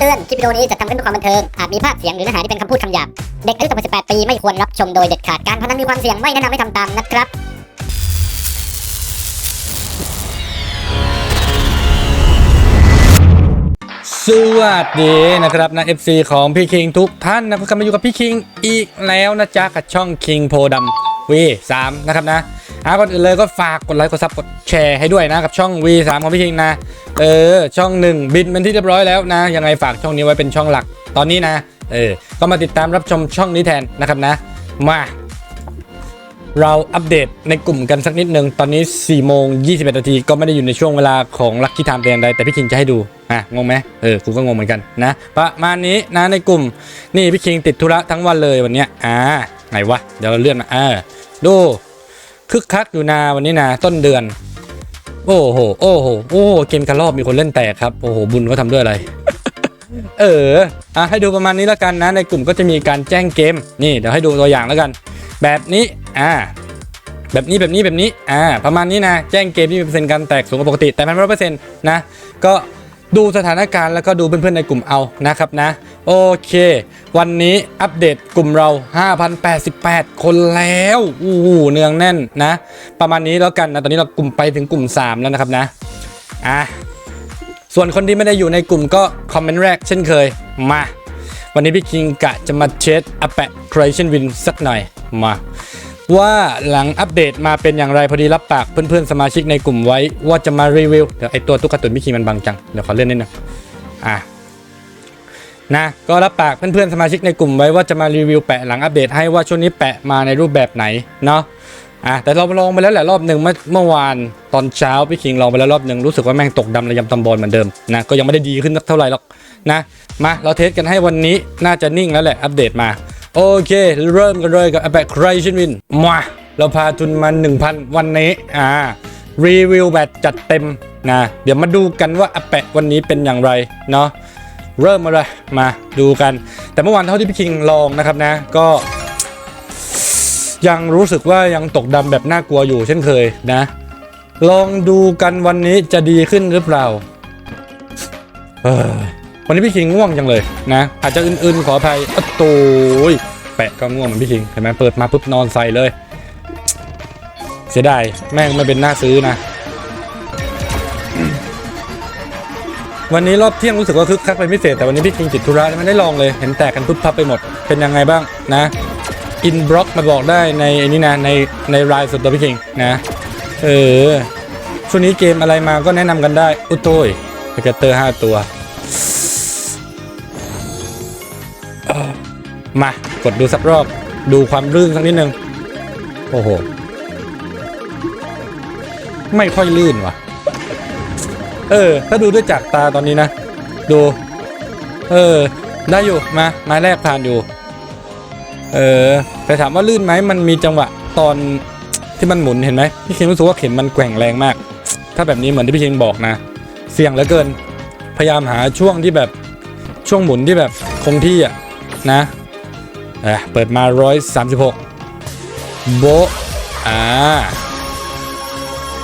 เตือน คลิปวิดีโอนี้จะทำขึ้นเพื่อความบันเทิง อาจมีภาพเสียงหรือเนื้อหาที่เป็นคำพูดคำหยาบ เด็กอายุต่ำกว่า 18 ปีไม่ควรรับชมโดยเด็ดขาด การพนันมีความเสี่ยงไม่แนะนำให้ทำตามนะครับ สวัสดีนะครับนะ FC ของพี่คิงทุกท่านนะครับกลับมาอยู่กับพี่คิงอีกแล้วนะจ๊ะกับช่องคิงโพดำวีสา มนะครับนะอาก่อนอื่นเลยก็ฝากกดไลค์กดซับกดแชร์ให้ด้วยนะกับช่อง V3 ของพี่คิงนะ เออ ช่องหนึ่งบินเป็นที่เรียบร้อยแล้วนะ ยังไงฝากช่องนี้ไว้เป็นช่องหลักตอนนี้นะ เออ ก็มาติดตามรับชมช่องนี้แทนนะครับนะ มา เราอัปเดตในกลุ่มกันสักนิดนึง ตอนนี้4โมง21นาทีก็ไม่ได้อยู่ในช่วงเวลาของลัคกี้ไทม์แต่อย่างใดแต่พี่คิงจะให้ดูอะงงไหมเออกูก็งงเหมือนกันนะประมาณนี้นะในกลุ่มนี่พี่คิงติดธุระทั้งวันเลยวันเนี้ยอ่าไหนวะเดี๋ยวเราเลื่อนมาอ่า ดูคึกคักอยู่นาวันนี้นะต้นเดือน โอ้โหโอ้โหโอ้โหเกมกระรอบมีคนเล่นแตกครับโอ้โหบุญเขาทำด้วยอะไร เอออะให้ดูประมาณนี้แล้วกันนะ ในกลุ่มก็จะมีการแจ้งเกมนี่เดี๋ยวให้ดูตัวอย่างแล้วกัน แบบนี้อ่าแบบนี้แบบนี้แบบนี้อ่าประมาณนี้นะ แจ้งเกมที่มีเปอร์เซ็นต์การแตกสูงกว่าปกติแต่ไม่ร้อยเปอร์เซ็นต์นะก็ดูสถานการณ์แล้วก็ดูเพื่อนๆในกลุ่มเอานะครับนะ โอเค วันนี้อัปเดตกลุ่มเรา 5,088 คนแล้วอู้หูเนืองแน่นนะ ประมาณนี้แล้วกันนะ ตอนนี้เรากลุ่มไปถึงกลุ่ม 3 แล้วนะครับนะ อะ ส่วนคนที่ไม่ได้อยู่ในกลุ่มก็คอมเมนต์แรกเช่นเคย มา วันนี้พี่คิงกะจะมาเช็ดอแปะ creation win สักหน่อยมาว่าหลังอัปเดตมาเป็นอย่างไรพอดีรับปากเพื่อนๆสมาชิกในกลุ่มไว้ว่าจะมารีวิวเดี๋ยวไอตัวตุ๊กตาตุนพี่คิงมันบังจัง เดี๋ยวขอเล่นนิดนึงอะ นะก็รับปากเพื่อนๆสมาชิกในกลุ่มไว้ว่าจะมารีวิวแปะหลังอัปเดตให้ว่าช่วงนี้แปะมาในรูปแบบไหนเนาะอะแต่เราลองไปแล้วแหละรอบหนึ่งเมื่อเมื่อวานตอนเช้าพี่คิงลองไปแล้วรอบหนึ่งรู้สึกว่าแม่งตกดำระยำตำบอลเหมือนเดิมนะก็ยังไม่ได้ดีขึ้นสักเท่าไหร่หรอกนะมาเราเทสกันให้วันนี้น่าจะนิ่งแล้วแหละอัปเดตมา โอเค เริ่มกันเลยกับ a p e x Creation Win มาเราพาทุนมา 1,000 วันนี้อ่ารีวิวแบบจัดเต็มนะเดี๋ยวมาดูกันว่า a p e x วันนี้เป็นอย่างไรเนาะ เริ่มมาเลยมาดูกัน แต่เมื่อวานเท่าที่พี่คิงลองนะครับนะ ก็ยังรู้สึกว่ายังตกดำแบบน่ากลัวอยู่เช่นเคยนะ ลองดูกันวันนี้จะดีขึ้นหรือเปล่าวันนี้พี่คิงง่วงจังเลยนะ อาจจะอื่นๆขออภัยอะโตยแปะก็ง่วงเหมือนพี่คิงเห็นไหมเปิดมาปุ๊บนอนใส่เลย เสียดายแม่งไม่เป็นหน้าซื้อนะ วันนี้รอบเที่ยงรู้สึกว่าคึกคักเป็นพิเศษแต่วันนี้พี่คิงติดธุระไม่ได้ลองเลยเห็นแตกกันปุ๊บพับไปหมดเป็นยังไงบ้างนะอินบล็อกมาบอกได้ในไอ้นี่นะในในรายส่วนตัวพี่คิงนะเออช่วงนี้เกมอะไรมาก็แนะนำกันได้ อุยโต้ยแพคเตอร์ห้าตัวมากดดูสักรอบดูความลื่นสักนิดนึง โอ้โห ไม่ค่อยลื่นว่ะ เออ ถ้าดูด้วยจากตาตอนนี้นะ ดู เออ ได้อยู่ มา ไม้แรกผ่านอยู่ เออ แต่ถามว่าลื่นไหมมันมีจังหวะตอนที่มันหมุนเห็นไหมพี่เคิงรู้สึกว่าเข็มมันแกว่งแรงมาก ถ้าแบบนี้เหมือนที่พี่คิงบอกนะ เสี่ยงเหลือเกิน พยายามหาช่วงที่แบบช่วงหมุนที่แบบคงที่อะนะเอะเปิดมา 136 โบอ่า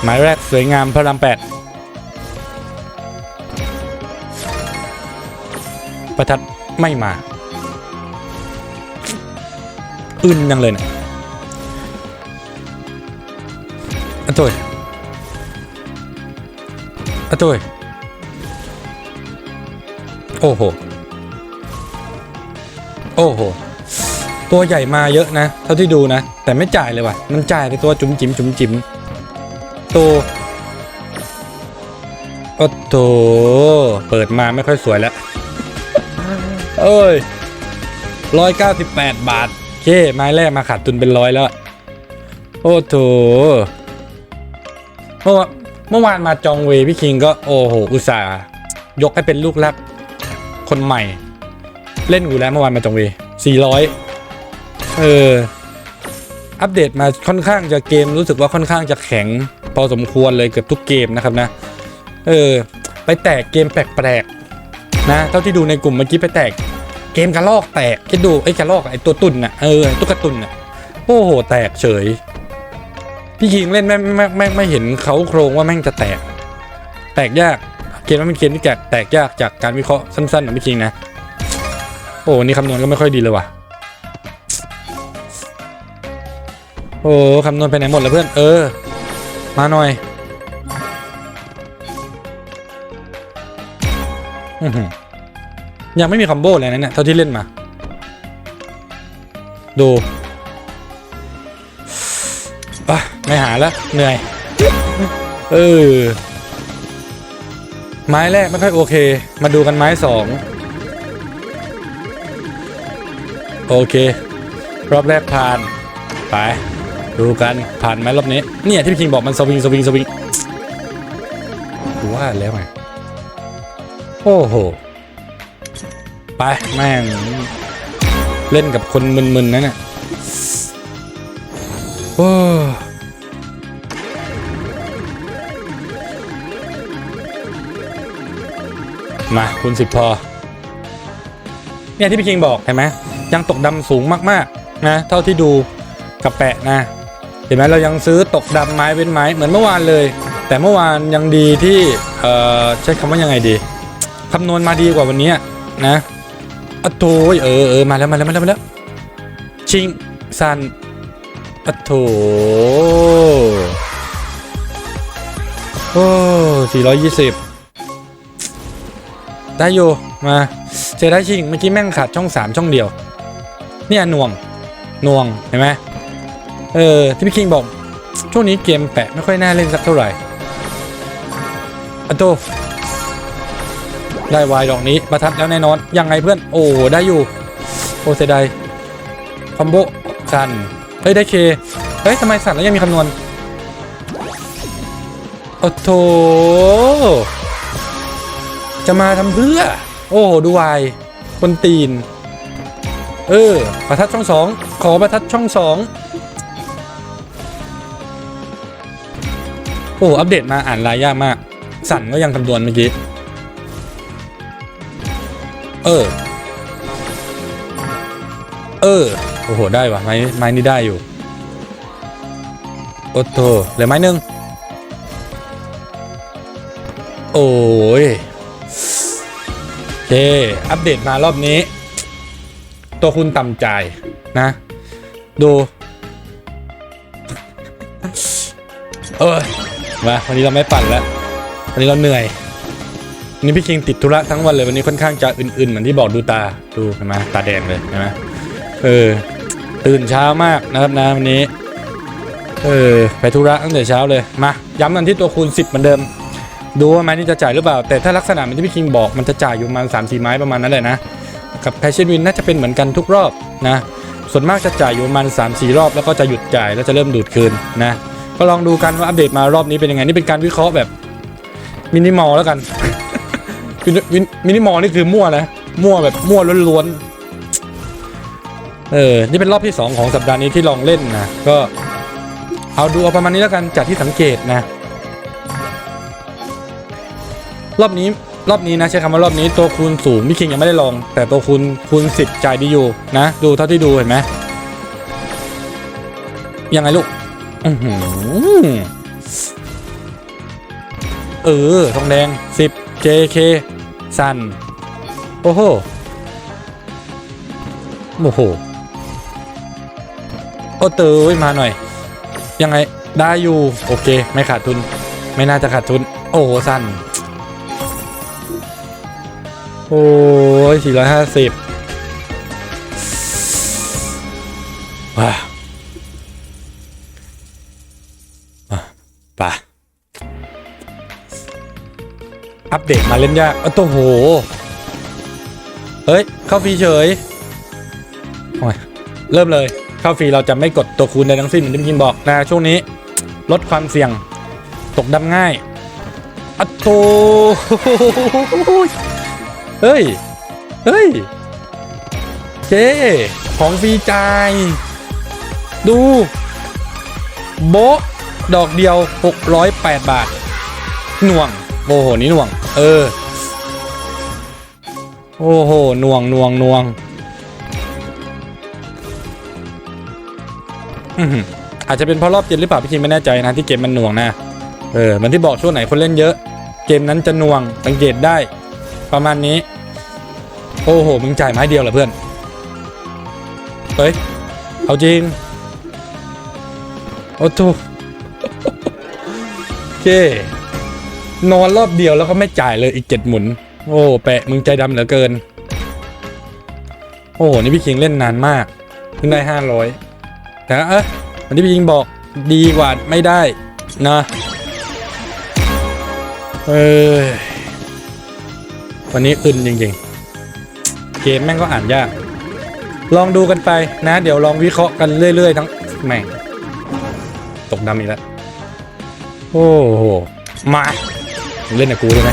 หมายแรกสวยงามพระรามแปด ประทัดไม่มาอึนยังเลยนะี่ยอะต้ยอะต้ยโอ้โห โอ้โห ตัวใหญ่มาเยอะนะ เท่าที่ดูนะ แต่ไม่จ่ายเลยว่ะ มันจ่ายในตัวจุ๋มจิ๋มจุ๋มจิ๋มตัวโอ้โถเปิดมาไม่ค่อยสวยแล้ว เอ้ยร้อยเก้าสิบแปดบาทโอเค ไม้แรกมาขาดทุนเป็นร้อยแล้ว โอ้โถเมื่อเมื่อวานมาจองเวพี่คิงก็โอ้โห อุตส่าห์ยกให้เป็นลูกรักคนใหม่ เล่นอยู่แล้วเมื่อวานมาจองเวสี่ร้อยเออ อัปเดตมาค่อนข้างจะเกมรู้สึกว่าค่อนข้างจะแข็ง พอสมควรเลยเกือบทุกเกมนะครับนะ เออ ไปแตกเกมแปลกๆนะ เท่าที่ดูในกลุ่มเมื่อกี้ไปแตก เกมกระลอกแตกคิดดูไอ้กระลอกไอ้ตัวตุ่นน่ะเออตุ๊กตาตุ่นน่ะโอ้โหแตกเฉยพี่คิงเล่นไม่ไม่ไม่ไม่เห็นเขาโครงว่าแม่งจะแตก แตกยากเกมมันเป็นเกมที่แตกแตกยากจากการวิเคราะห์สั้นๆของพี่คิงนะโอ้นี่คำนวณก็ไม่ค่อยดีเลยว่ะโอ้คำนวณไปไหนหมดแล้วเพื่อนเออ มาหน่อยอือหือ ยังไม่มีคอมโบเลยนะเนี่ยเท่าที่เล่นมา ดูอะไม่หาแล้วเหนื่อย เออ ไม้แรกไม่ค่อยโอเค มาดูกันไม้สองโอเค รอบแรกผ่าน ไป ดูกันผ่านไหมรอบนี้ เนี่ยที่พี่คิงบอกมันสวิงสวิงสวิงกูว่าแล้วไงโอ้โห ไปแม่ง เล่นกับคนมึนๆนั่นน่ะโอ้มาคูณสิบพอ เนี่ยที่พี่คิงบอกเห็นไหมยังตกดำสูงมากๆนะ เท่าที่ดูกับแปะนะ เห็นไหมเรายังซื้อตกดำไม้เว้นไม้เหมือนเมื่อวานเลย แต่เมื่อวานยังดีที่ เอ่อ ใช้คำว่ายังไงดีคำนวณมาดีกว่าวันนี้นะ อะโถยเออเออมาแล้วมาแล้วมาแล้วมาแล้วชิงซันอะโถโอ้สี่ร้อยยี่สิบได้อยู่มาเจอได้ชิงเมื่อกี้แม่งขาดช่องสามช่องเดียว เนี่ยน่วงน่วงเห็นไหมเออที่พี่คิงบอกช่วงนี้เกมแปะไม่ค่อยน่าเล่นสักเท่าไหร่อัโต ได้วายดอกนี้ประทัดแล้วแน่นอน ยังไงเพื่อน โอ้ ได้อยู่ โอเสดายคอมโบสัน เฮ้ย ได้เค เฮ้ยทำไมสั่นแล้วยังมีคำนวณโอ้โถจะมาทำเพื่อ โอ้ดูวายคนตีน เออ ประทัดช่องสอง ขอประทัดช่องสองโอ้ อัปเดตมาอ่านลายยากมาก สั่นก็ยังคำนวณเมื่อกี้ เออ เออ โอ้โห ได้ว่ะไม้ไม้นี่ได้อยู่ โอ้โหเหลือไม้หนึ่งโอ้ยโอเค อัปเดตมารอบนี้ ตัวคุณต่ำใจนะ ดูเออมาวันนี้เราไม่ปั่นแล้ว วันนี้เราเหนื่อย นนี้พี่คิงติดธุระทั้งวันเลยวันนี้ค่อนข้างจะอื่นๆเหมือนที่บอกดูตาดูเห็นไหมตาแดงเลยเห็นไหมเออตื่นเช้ามากนะครับนะวันนี้เออไปธุระตั้งแต่เช้าเลยมาย้ำกันที่ตัวคูณ 10เหมือนเดิม ดูว่าไม้นี่จะจ่ายหรือเปล่า แต่ถ้าลักษณะเหมือนที่พี่คิงบอกมันจะจ่ายอยู่ประมาณ3 4ไม้ประมาณนั้นแหละนะกับแพชชั่นวินน่าจะเป็นเหมือนกันทุกรอบนะ ส่วนมากจะจ่ายอยู่ประมาณ3 4 รอบแล้วก็จะหยุดจ่ายแล้วจะเริ่มดูดคืนนะก็ลองดูกันว่าอัปเดตมารอบนี้เป็นยังไงนี่เป็นการวิเคราะห์แบบมินิมอลแล้วกัน มินิมินิมอลนี่คือมั่วนะ มั่วแบบมั่วล้วนๆ เออ นี่เป็นรอบที่ 2 ของสัปดาห์นี้ที่ลองเล่นนะ ก็เอาดูเอาประมาณนี้แล้วกันจากที่สังเกตนะ รอบนี้รอบนี้นะใช้คำว่ารอบนี้ตัวคูณสูงพี่คิงยังไม่ได้ลอง แต่ตัวคูณคูณ10จ่ายดีอยู่นะ ดูเท่าที่ดูเห็นไหมยังไงลูกอือเออทองแดง10 JK สันโอ้โห โอ้โห โอ้เตยมาหน่อย ยังไง ได้อยู่ โอเค ไม่ขาดทุน ไม่น่าจะขาดทุน โอ้โห สันโอ้ย450ว้าไป อัปเดตมาเล่นยากเอ้โตโห เฮ้ย เข้าฟรีเฉยโอ้ยเริ่มเลย เข้าฟรีเราจะไม่กดตัวคูณใดทั้งสิ้นเหมือนที่พี่กินบอกนะช่วงนี้ ลดความเสี่ยง ตกดำง่ายอัตโตเฮ้ย เฮ้ย เจ ของฟรีจ่าย ดู โบดอกเดียว 608 บาท หน่วง โอ้โห นี่หน่วง เออ โอ้โหน่วงน่วงน่วงอืออาจจะเป็นเพราะรอบเย็นหรือเปล่าพี่คิมไม่แน่ใจนะที่เกมมันหน่วงนะ เออมันที่บอกช่วงไหนคนเล่นเยอะ เกมนั้นจะหน่วงสังเกตได้ ประมาณนี้ โอ้โห มึงจ่ายไม้เดียวเหรอเพื่อน เฮ้ย เอาจริง โอ้โถโอเค นอนรอบเดียวแล้วก็ไม่จ่ายเลยอีกเจ็ดหมุน โอ้แปะมึงใจดำเหลือเกิน โอ้โหนี่พี่คิงเล่นนานมากเพิ่งได้ห้าร้อยแต่เอ๊ะวันนี้พี่คิงบอกดีกว่าไม่ได้นะเออวันนี้อึนจริงๆ เกมแม่งก็อ่านยาก ลองดูกันไปนะ เดี๋ยวลองวิเคราะห์กันเรื่อยๆ ทั้งแม่งตกดำอีกแล้ว โอ้โห มา เล่นกับกูใช่ไหม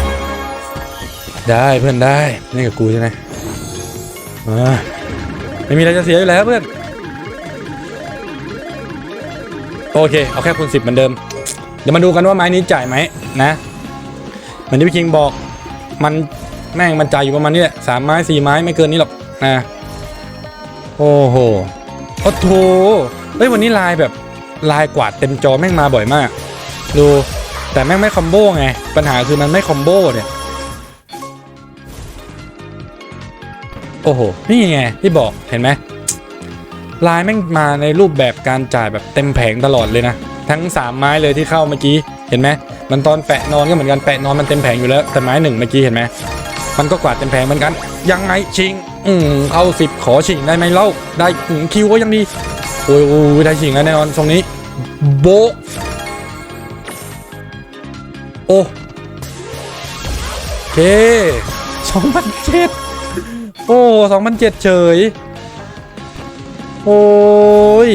ได้เพื่อนได้เล่นกับกูใช่ไหมมาไม่มีอะไรจะเสียอยู่แล้วเพื่อนโอเค เอาแค่คูณสิบเหมือนเดิม เดี๋ยวมาดูกันว่าไม้นี้จ่ายไหมนะ เหมือนที่พี่คิงบอก มันแม่งมันจ่ายอยู่ประมาณนี้แหละสามไม้สี่ไม้ไม่เกินนี้หรอกนะโอ้โหโอ้โถเฮ้ยวันนี้ลายแบบลายกวาดเต็มจอแม่งมาบ่อยมาก ดู แต่แม่งไม่คอมโบไง ปัญหาคือมันไม่คอมโบเนี่ย โอ้โห นี่ไงที่บอกเห็นไหมลายแม่งมาในรูปแบบการจ่ายแบบเต็มแผงตลอดเลยนะ ทั้ง 3 ไม้เลยที่เข้าเมื่อกี้เห็นไหมมันตอนแปะนอนก็เหมือนกันแปะนอนมันเต็มแผงอยู่แล้วแต่ไม้หนึ่งเมื่อกี้เห็นไหมมันก็กวาดเต็มแผงเหมือนกัน ยังไงชิง อืมเอาสิบขอชิงได้ไหมเล่าได้คิวก็ยังดีโอ้ยโอ้ยได้ชิงแล้วแน่นอนตรงนี้ โบ โอ้เคสองพันเจ็ดโอ้สองพันเจ็ดเฉย โอ้ย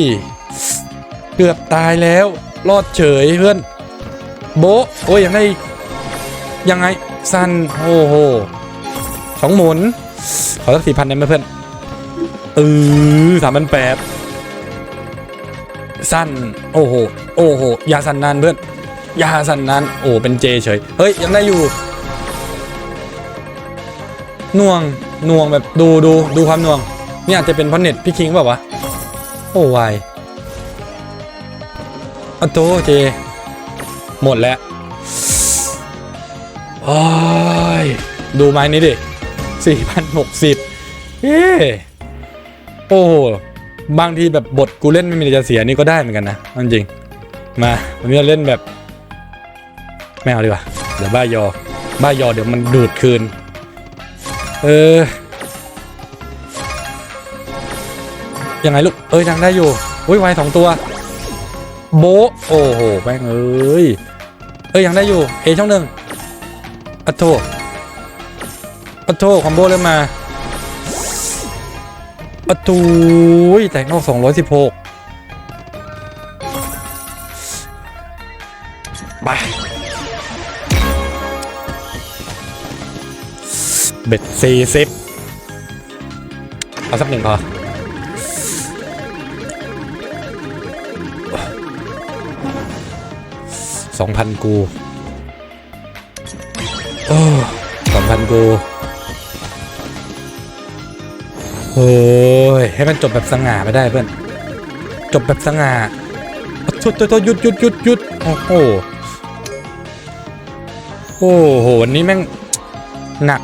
เกือบตายแล้ว รอดเฉยเพื่อน โบโอ้ยยังไงยังไง สั้น โอ้โหสองหมุน ขอสักสี่พันได้ไหมเพื่อนเออสามพันแปดสั้น โอ้โห โอ้โห อย่าสั้นนานเพื่อน ยาสั้นนานโอ้เป็นเจเฉย เฮ้ย ยังได้อยู่น่วงน่วงแบบดูดูดูความน่วง นี่อาจจะเป็นเพราะเน็ตพี่คิงเปล่าวะ โอ้วายอะโตเจ หมดแล้วโอ้ยดูไม้นี้ดิสี่พันหกสิบเอ๊ะโอ้บางทีแบบบทกูเล่นไม่มีอะไรจะเสียนี่ก็ได้เหมือนกันนะจริง มาวันนี้เล่นแบบ ไม่เอาดีกว่า เดี๋ยวบ้ายอ บ้ายอเดี๋ยวมันดูดคืน เออ ยังไงลูก เอ้ยยังได้อยู่อุ้ยไวสองตัว โบโอ้โหแม่งเอ้ย เอ้ยยังได้อยู่ เอช่องหนึ่งอัตโทอัตโทคอมโบเริ่มมาอัตตูแตกนอก 216 ไป เบ็ดสี่สิบเอาสักหนึ่งพอสองพันกูโอ้สองพันกูโอ้ยให้มันจบแบบสง่าไม่ได้เพื่อน จบแบบสง่าชุดตัวตัวหยุดหยุดหยุดหยุดโอ้โหโอ้โหวันนี้แม่งหนัก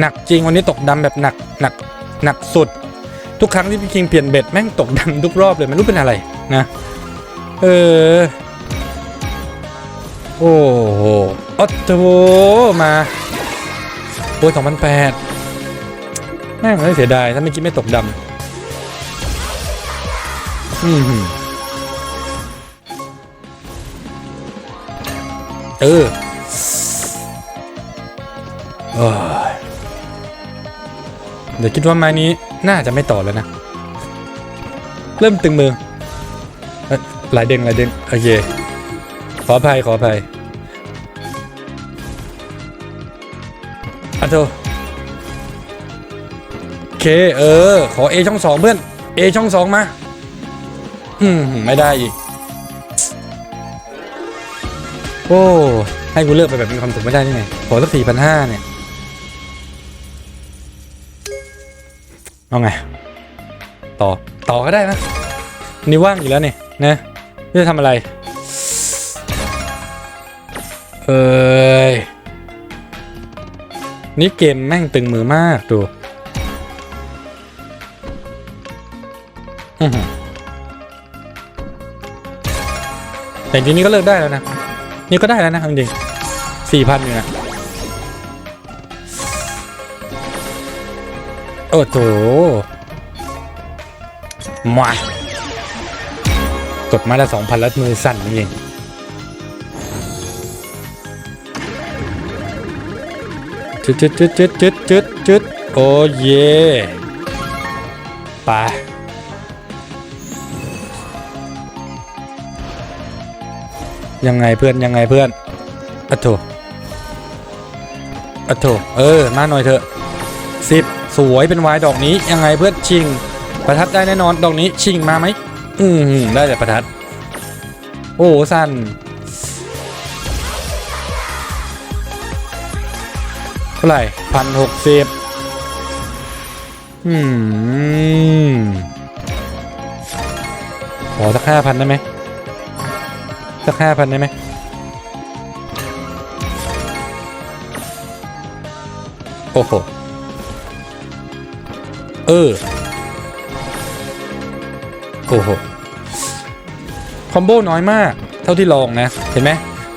หนักจริงวันนี้ตกดำแบบหนักหนักหนักสุด ทุกครั้งที่พี่คิงเปลี่ยนเบ็ดแม่งตกดำทุกรอบเลยไม่รู้เป็นอะไรนะ เออ โอ้โหออโตมาโอ้ยสองพันแปดแม่งไม่เสียดายถ้าไม่คิดไม่ตกดำอืมเอออ้ย เดี๋ยวคิดว่าไม้นี้น่าจะไม่ต่อแล้วนะ เริ่มตึงมือหลายเด้งหลายเด้งโอเคขออภัยขออภัยอะโตโอเคเออ ขอ A ช่องสองเพื่อน A ช่องสองมา อืม ไม่ได้อีก โอ้ ให้กูเลือกไปแบบมีความสุขไม่ได้นี่ไงขอสักสี่พันห้าเนี่ย เอาไง ต่อ ต่อก็ได้นะ นี่ว่างอยู่แล้วเนี่ยนะไม่จะทำอะไร เอ้ย นี่เกมแม่งตึงมือมากดูแต่จริงนี่ก็เลิกได้แล้วนะ นี่ก็ได้แล้วนะจริงสี่พันอยู่นะ โอ้โถมากดมาละสองพันล้วมือสั่นจริงจุดจุดจุดจุดจุดจุดจุดโอ้เย่ไปยังไงเพื่อนยังไงเพื่อนอะโถอะโถเออ มาหน่อยเถอะสิบ สวยเป็นวายดอกนี้ยังไงเพื่อนชิง ประทัดได้แน่นอนดอกนี้ชิงมาไหมอืมได้แต่ประทัด โอ้สั้นเท่าไหร่พันหกสิบอืมขอสักห้าพันได้ไหมสักห้าพันได้ไหมโอ้โห เออ โอ้โห คอมโบน้อยมาก เท่าที่ลองนะ เห็นไหม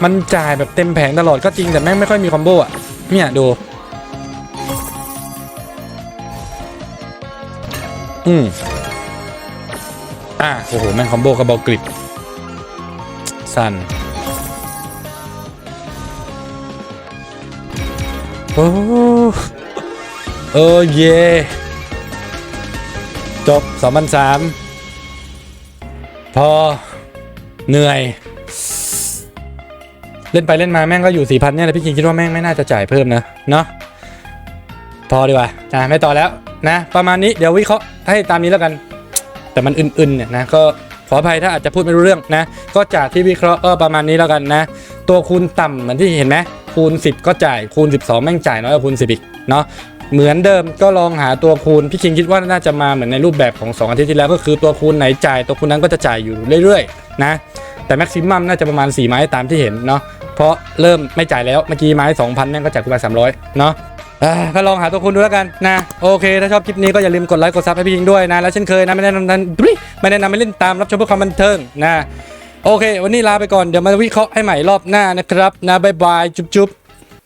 มันจ่ายแบบเต็มแผงตลอดก็จริงแต่แม่งไม่ค่อยมีคอมโบอะ เนี่ยดู อืมอะโอ้โห แม่งคอมโบกระบอกกริบ สั่นโอ้เออเย่ จบ2003พอเหนื่อย เล่นไปเล่นมาแม่งก็อยู่สี่พันเนี่ยแหละพี่คิงคิดว่าแม่งไม่น่าจะจ่ายเพิ่มนะเนาะพอดีกว่าอะไม่ต่อแล้วนะ ประมาณนี้เดี๋ยววิเคราะห์ให้ตามนี้แล้วกัน แต่มันอื่นๆเนี่ยนะก็ขออภัยถ้าอาจจะพูดไม่รู้เรื่องนะ ก็จากที่วิเคราะห์ก็ประมาณนี้แล้วกันนะ ตัวคูณต่ำเหมือนที่เห็นไหมคูณ 10 ก็จ่ายคูณ 12 แม่งจ่ายน้อยกว่าคูณ 10 อีกเนาะ เหมือนเดิมก็ลองหาตัวคูณพี่คิงคิดว่าน่าจะมาเหมือนในรูปแบบของ 2 อาทิตย์ที่แล้ว ก็คือตัวคูณไหนจ่ายตัวคูณนั้นก็จะจ่ายอยู่เรื่อยๆนะแต่แม็กซิมัมน่าจะประมาณ 4 ไม้ตามที่เห็นเนาะเพราะเริ่มไม่จ่ายแล้วเมื่อกี้ไม้ 2,000แม่งก็จ่ายคูณไป300 เนาะก็ลองหาตัวคูณดูแล้วกันนะ โอเค ถ้าชอบคลิปนี้ก็อย่าลืมกดไลค์กดซับให้พี่คิงด้วยนะ และเช่นเคยนะ ไม่แนะนำนั้นไม่แนะนำให้เล่นตามรับชมเพื่อความบันเทิงนะ โอเค วันนี้ลาไปก่อน เดี๋ยวมาวิเคราะห์ให้ใหม่รอบหน้านะครับ นะ บ๊ายบาย จุ๊บ